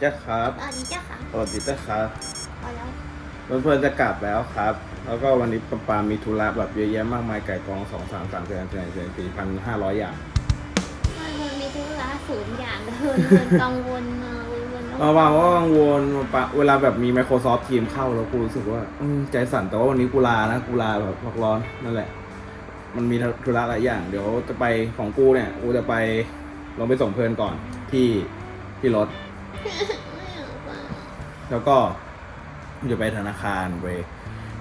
เจ้าครับ สวัสดีเจ้าค่ะสวัสดีเจ้าครับพอแล้วเพื่อนๆจะกลับแล้วครับ แล้วก็วันนี้ปาปามีธุระแบบเยอะแยะมากมายไก่กองสองสามสามสี่ห้าสี่สี่สี่พันห้าร้อยอย่างมันมันมีธุระศูนย์อย่างเดินเดินกังวลมาเวนวนมาว่าว่ากังวลปะเวลาแบบมี Microsoft Team เข้าแล้วกูรู้สึกว่าอืมใจสั่นแต่ว่าวันนี้กูลานะกูลาแบบพักร้อนนั่นแหละ มันมีธุระหลายอย่าง เดี๋ยวจะไปของกูเนี่ยกูจะไปลงไปส่งเพลินก่อนที่ที่รถไม่เอาไป แล้วก็จะไปธนาคารไป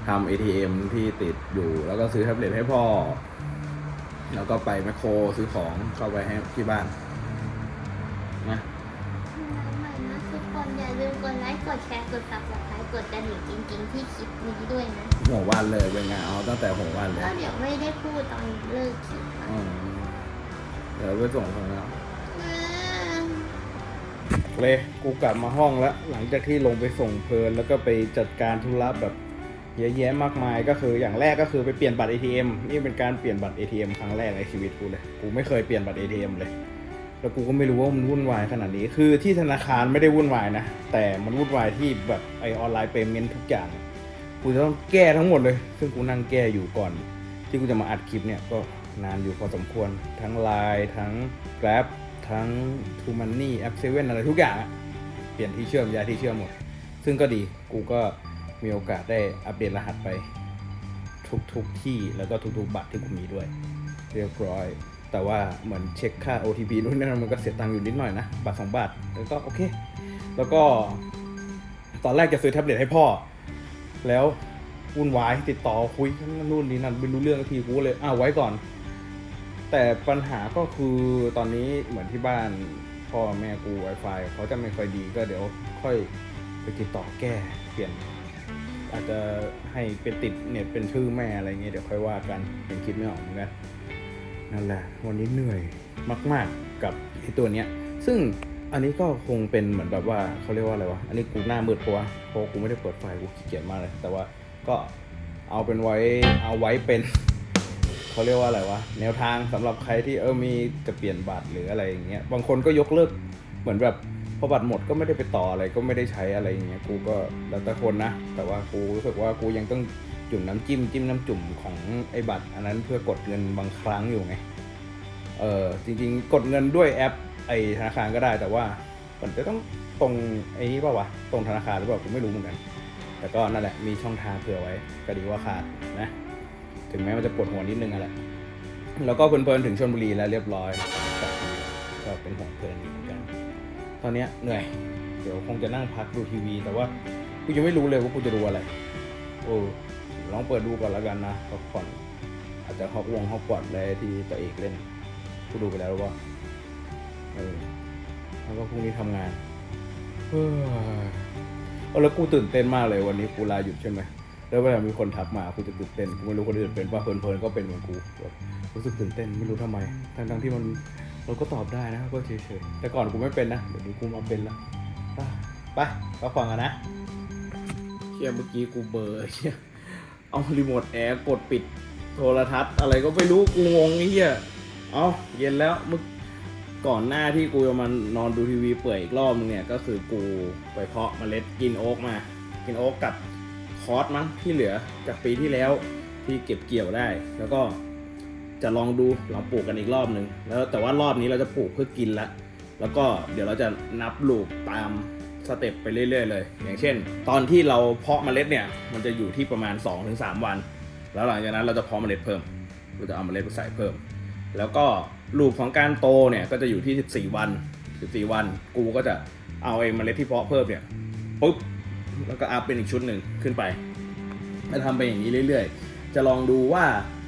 ทำ ATM ที่ติดอยู่ แล้วก็ซื้อแท็บเล็ตให้พ่อ แล้วก็ไปแมคโครซื้อของเข้าไปให้ที่บ้านนะใหม่นะทุกคนอย่าลืมกดไลค์กดแชร์กด subscribe กดกระดิ่งจริง ๆ ที่คลิปนี้ด้วยนะหัววันเลยเป็นไงเอาตั้งแต่หัววันเลยก็เดี๋ยวไม่ได้พูดตอนเลิกคลิปอะอืมเดี๋ยวไปส่งคนแล้วอืม เลย กูกลับมาห้องแล้ว หลังจากที่ลงไปส่งเพลิน แล้วก็ไปจัดการธุระแบบเยอะแยะมากมายก็คืออย่างแรกก็คือไปเปลี่ยนบัตร ATM นี่เป็นการเปลี่ยนบัตร ATM ครั้งแรกในชีวิตกูเลย กูไม่เคยเปลี่ยนบัตร ATM เลย แล้วกูก็ไม่รู้ว่ามันวุ่นวายขนาดนี้ คือที่ธนาคารไม่ได้วุ่นวายนะ แต่มันวุ่นวายที่แบบไอออนไลน์เปย์เมนทุกอย่าง กูจะต้องแก้ทั้งหมดเลย ซึ่งกูนั่งแก้อยู่ก่อน ที่กูจะมาอัดคลิปเนี่ยก็นานอยู่พอสมควร ทั้ง Line ทั้ง Grab ทั้ง t o Money App 7อะไรทุกอย่างเปลี่ยนที่เชื่อมย้ายที่เชื่อมหมด ซึ่งก็ดีกูก็มีโอกาสได้อัปเดตรหัสไป ทุกๆที่แล้วก็ทุกๆบัตรที่กูมีด้วย เรียบร้อย แต่ว่าเหมือนเช็คค่า OTP นู่นนั่นมันก็เสียตังค์อยู่นิดหน่อยนะบาทสองบาทแล้วก็โอเค แล้วก็ตอนแรกจะซื้อแท็บเล็ตให้พ่อ แล้ววุ่นวายติดต่อคุยนู่นนี่นั่นไม่รู้เรื่องทีกูเลยอ้าวไว้ก่อน แต่ปัญหาก็คือตอนนี้เหมือนที่บ้านพ่อแม่กู Wi-Fi เขาจะไม่ค่อยดีก็เดี๋ยวค่อยไปติดต่อแก้เปลี่ยน อาจจะให้เป็นติดเน็ตเป็นชื่อแม่อะไรเงี้ยเดี๋ยวค่อยว่ากันยังคิดไม่ออกเหมือนกันนั่นแหละ วันนี้เหนื่อยมาก ๆกับไอ้ตัวเนี้ย ซึ่งอันนี้ก็คงเป็นเหมือนแบบว่าเขาเรียกว่าอะไรวะ อันนี้กูหน้ามืดเพราะว่าเพราะกูไม่ได้เปิดไฟกูขี้เกียจมากเลย แต่ว่าก็เอาเป็นไว้เอาไว้เป็น เขาเรียกว่าอะไรวะแนวทางสำหรับใครที่เออมีจะเปลี่ยนบัตรหรืออะไรอย่างเงี้ยบางคนก็ยกเลิกเหมือนแบบพอบัตรหมดก็ไม่ได้ไปต่ออะไรก็ไม่ได้ใช้อะไรอย่างเงี้ยกูก็แล้วแต่คนนะ แต่ว่ากูรู้สึกว่ากูยังต้องจุ่มน้ำจิ้มจิ้มน้ำจุ่มของไอ้บัตร อันนั้นเพื่อกดเงินบางครั้งอยู่ไงเออจริงๆ กดเงินด้วยแอปไอธนาคารก็ได้แต่ว่ามันจะต้องตรงไอ้นี้เปล่าวะตรงธนาคารหรือเปล่าผมไม่รู้เหมือนกันแต่ก็นั่นแหละมีช่องทางเผื่อไว้ก็ดีว่าขาดนะ ถึงแม้มันจะปวดหัวนิดนึงอะแหละแล้วก็เพลินๆถึงชลบุรีแล้วเรียบร้อยก็เป็นห่วงเพลินอยู่เหมือนกันตอนนี้เหนื่อย เดี๋ยวคงจะนั่งพักดูทีวี แต่ว่ากูยังไม่รู้เลยว่ากูจะดูอะไรโอ้ลองเปิดดูก่อนแล้วกันนะพักผ่อนอาจจะฮอกวงฮอกวอตอะไรที่ตัวเอกเล่นกูดูไปแล้วว่าเออแล้วก็พรุ่งนี้ทำงานเฮ้ยเอแล้วกูตื่นเต้นมากเลยวันนี้กูลาหยุดใช่ไหม แล้วเวลามีคนทักมากูจะตื่นเต้นกูไม่รู้คนอื่นเป็นป่ะเพลินๆก็เป็นเหมือนกูแบบรู้สึกตื่นเต้นไม่รู้ทำไม ทั้งๆที่มันเราก็ตอบได้นะก็เฉยๆแต่ก่อนกูไม่เป็นนะเดี๋ยวนี้กูมาเป็นละไปก็ฟังกันนะเชี่ยเมื่อกี้กูเบอร์เชี่ยเอารีโมทแอร์กดปิดโทรทัศน์อะไรก็ไม่รู้กูงงี้เหี้ยเอาเย็นแล้วเมื่อก่อนหน้าที่กูจะมานอนดูทีวีเปื่อยอีกรอบนึงเนี่ยก็คือกูไปเพาะเมล็ดกินโอ๊กมา กินโอ๊กกับ อร์สมั้งที่เหลือจากปีที่แล้วที่เก็บเกี่ยวได้ แล้วก็จะลองดูลองปลูกกันอีกรอบหนึ่งแล้วแต่ว่ารอบนี้เราจะปลูกเพื่อกินละแล้วก็เดี๋ยวเราจะนับลูกตามสเต็ปไปเรื่อยๆเลย อย่างเช่น ตอนที่เราเพาะเมล็ดเนี่ย มันจะอยู่ที่ประมาณ 2-3 วัน แล้วหลังจากนั้นเราจะเพาะเมล็ดเพิ่ม เราจะเอาเมล็ดไปใส่เพิ่ม แล้วก็ลูกของการโตเนี่ยก็จะอยู่ที่ 14 วัน 14 วัน กูก็จะเอาไอ้เมล็ดที่เพาะเพิ่มเนี่ยปุ๊บ แล้วก็อัพเป็นอีกชุดหนึ่งขึ้นไปแล้วทำไปอย่างนี้เรื่อย ๆ จะลองดูว่า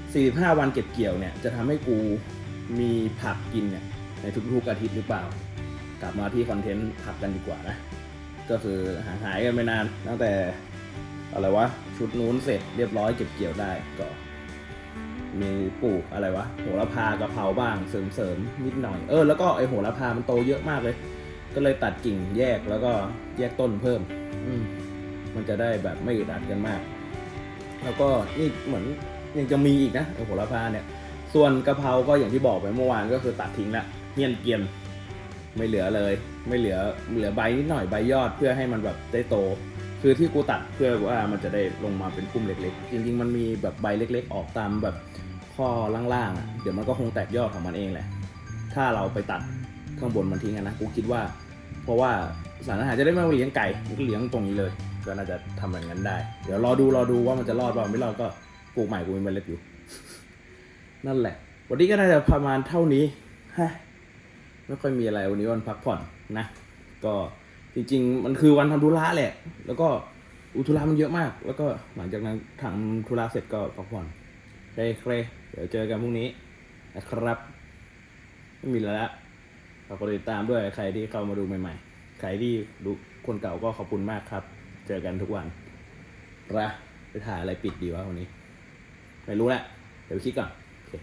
45 วันเก็บเกี่ยวเนี่ยจะทำให้กูมีผักกินเนี่ยในทุกๆอาทิตย์หรือเปล่า กลับมาที่คอนเทนต์ผักกันดีกว่านะ ก็คือหาหายกันไปนานตั้งแต่อะไรวะชุดนู้นเสร็จเรียบร้อยเก็บเกี่ยวได้ก็ มีปลูกอะไรวะโหระพากะเพราบ้างเสริมเสริมๆนิดหน่อยเออแล้วก็ไอโหระพามันโตเยอะมากเลย ก็เลยตัดกิ่งแยกแล้วก็แยกต้นเพิ่ม อืมมันจะได้แบบไม่อึดอัดกันมาก แล้วก็นี่เหมือนยังจะมีอีกนะไอโหระพาเนี่ย ส่วนกะเพราก็อย่างที่บอกไปเมื่อวานก็คือตัดทิ้งละเฮี้ยนเกียนไม่เหลือเลย ไม่เหลือเหลือใบนิดหน่อยใบยอดเพื่อให้มันแบบได้โต คือที่กูตัดเพื่อว่ามันจะได้ลงมาเป็นพุ่มเล็กๆ จริงๆ มันมีแบบใบเล็ก ๆ ออกตามแบบข้อล่างๆอะเดี๋ยวมันก็คงแตกยอดของมันเองแหละ ถ้าเราไปตัดข้างบนมันทิ้งนะกูคิดว่า เพราะว่า สารอาหารจะได้ไม่เลี้ยงไก่ก็เลี้ยงตรงนี้เลย ก็น่าจะทำแบบนั้นได้ เดี๋ยวรอดูรอดูว่ามันจะรอดเปล่าไม่รอดก็ปลูกใหม่กูมีเมล็ดอยู่ นั่นแหละ วันนี้ก็น่าจะประมาณเท่านี้ฮะไม่ค่อยมีอะไรวันนี้วันพักผ่อนนะ ก็จริง ๆ มันคือวันทำธุระแหละ แล้วก็อุยธุระมันเยอะมาก แล้วก็หลังจากนั้นทำธุระเสร็จก็พักผ่อนเครเครเดี๋ยวเจอกันพรุ่งนี้นะครับ ไม่มีแล้วละฝากกดติดตามด้วยใครที่เข้ามาดูใหม่ ๆ ใครที่ดูคนเก่าก็ขอบคุณมากครับ เจอกันทุกวันระไปถ่ายอะไรปิดดีวะวันนี้ ไม่รู้แหละ เดี๋ยวคิดก่อน โอเค